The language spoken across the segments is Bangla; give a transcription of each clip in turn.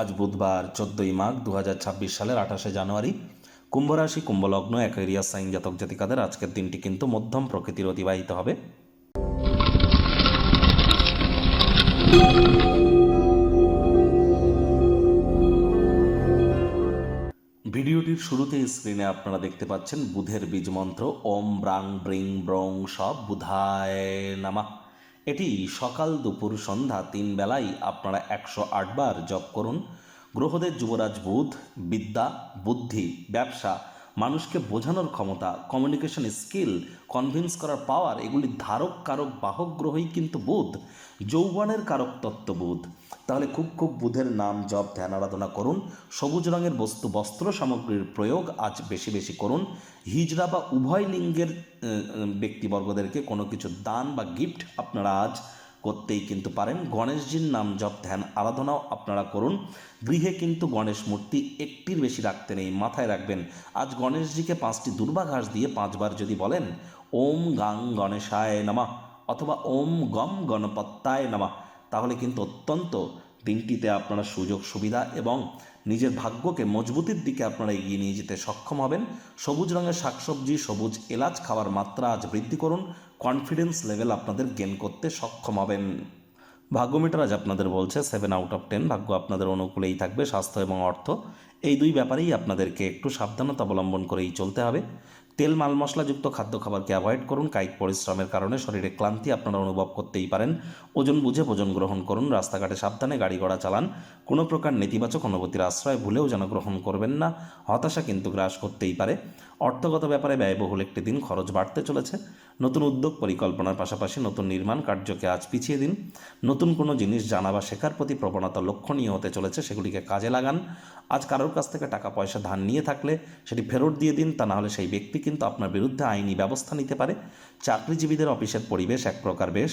আজ বুধবার চোদ্দোই মাঘ দু হাজার ছাব্বিশ সালের আঠাশে জানুয়ারি। কুম্ভরাশি, কুম্ভলগ্ন অ্যাকোয়ারিয়াস সাইন জাতক জাতিকাদের আজকের দিনটি কিন্তু মধ্যম প্রকৃতির অতিবাহিত হবে। ভিডিওটির শুরুতে স্ক্রিনে আপনারা দেখতে পাচ্ছেন বুধের বীজ মন্ত্র, ওম ব্রাং ব্রিং ব্রং সব বুধায় নামা। এটি সকাল দুপুর সন্ধ্যা তিন বেলায় আপনারা একশো আটবার জপ করুন। গ্রহদের যুবরাজ বুধ, বিদ্যা, বুদ্ধি, ব্যবসা মানুষকে বোঝানোর ক্ষমতা কমিউনিকেশন স্কিল কনভিন্স করার পাওয়ার এগুলি ধারক, কারক, বাহক গ্রহই কিন্তু বুধ, যৌবনের কারক তত্ত্ব বুধ তাহলে খুব খুব বুধের নাম জপ, ধ্যান, আরাধনা করুন, সবুজ রঙের বস্তু, বস্ত্র সামগ্রীর প্রয়োগ আজ বেশি বেশি করুন, হিজড়া বা উভয় লিঙ্গের ব্যক্তিবর্গদেরকে কোনো কিছু দান বা গিফট আপনারা আজ করতেই কিন্তু পারেন। গণেশজির নাম জপ, ধ্যান, আরাধনাও আপনারা করুন। গৃহে কিন্তু গণেশ মূর্তি একটির বেশি রাখতে নেই, মাথায় রাখবেন। আজ গণেশজিকে পাঁচটি দুর্বাঘাস দিয়ে পাঁচবার যদি বলেন, ওম গাং গণেশায় নামা অথবা ওম গম গণপত্তায় নামা তাহলে কিন্তু অত্যন্ত দিনটিতে আপনারা সুযোগ, সুবিধা এবং নিজের ভাগ্যকে মজবুতির দিকে আপনারা এগিয়ে নিয়ে যেতে সক্ষম হবেন। সবুজ রঙের শাকসবজি, সবুজ এলাচ খাওয়ার মাত্রা আজ বৃদ্ধি করুন। কনফিডেন্স লেভেল আপনাদের গেন করতে সক্ষম হবেন। ভাগ্যমিটার আজ আপনাদের বলছে সেভেন আউট অফ টেন ভাগ্য আপনাদের অনুকূলেই থাকবে, স্বাস্থ্য এবং অর্থ। এই দুই ব্যাপারেই আপনাদেরকে একটু সাবধানতা অবলম্বন করেই চলতে হবে। তেল মাল মশলাযুক্ত খাদ্য খাবারকে অ্যাভয়েড করুন? কায়িক পরিশ্রমের কারণে শরীরে ক্লান্তি আপনারা অনুভব করতেই পারেন। ওজন বুঝে ভোজন গ্রহণ করুন, রাস্তাঘাটে সাবধানে গাড়ি ঘোড়া চালান। কোনো প্রকার নেতিবাচক অনুভূতির আশ্রয় ভুলেও যেন গ্রহণ করবেন না, হতাশা কিন্তু গ্রাস করতেই পারে। অর্থগত ব্যাপারে ব্যয়বহুল একটি দিন, খরচ বাড়তে চলেছে। নতুন উদ্যোগ পরিকল্পনার পাশাপাশি নতুন নির্মাণ কার্যকে আজ পিছিয়ে দিন। নতুন কোনো জিনিস জানা বা শেখার প্রতি প্রবণতা লক্ষণীয় হতে চলেছে, সেগুলিকে কাজে লাগান। আজ কারোর কাছ থেকে টাকা, পয়সা, ধার নিয়ে থাকলে সেটি ফেরত দিয়ে দিন, তা না হলে সেই ব্যক্তি কিন্তু আপনার বিরুদ্ধে আইনি ব্যবস্থা নিতে পারে। চাকরিজীবীদের অফিসের পরিবেশ এক প্রকার বেশ।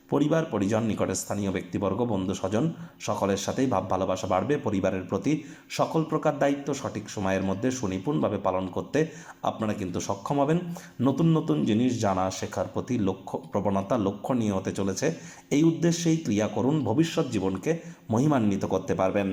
পরিবার, পরিজন, নিকটে স্থানীয় ব্যক্তিবর্গ, বন্ধু, স্বজন, সকলের সাথেই ভাব, ভালোবাসা বাড়বে। পরিবারের প্রতি সকল প্রকার দায়িত্ব সঠিক সময়ের মধ্যে সুনিপুণভাবে পালন করতে আপনারা কিন্তু সক্ষম হবেন। নতুন নতুন জিনিস জানা, শেখার প্রতি লক্ষ্য, প্রবণতা লক্ষণীয় হতে চলেছে। এই উদ্দেশ্যেই ক্রিয়া করুন, ভবিষ্যৎ জীবনকে মহিমান্বিত করতে পারবেন।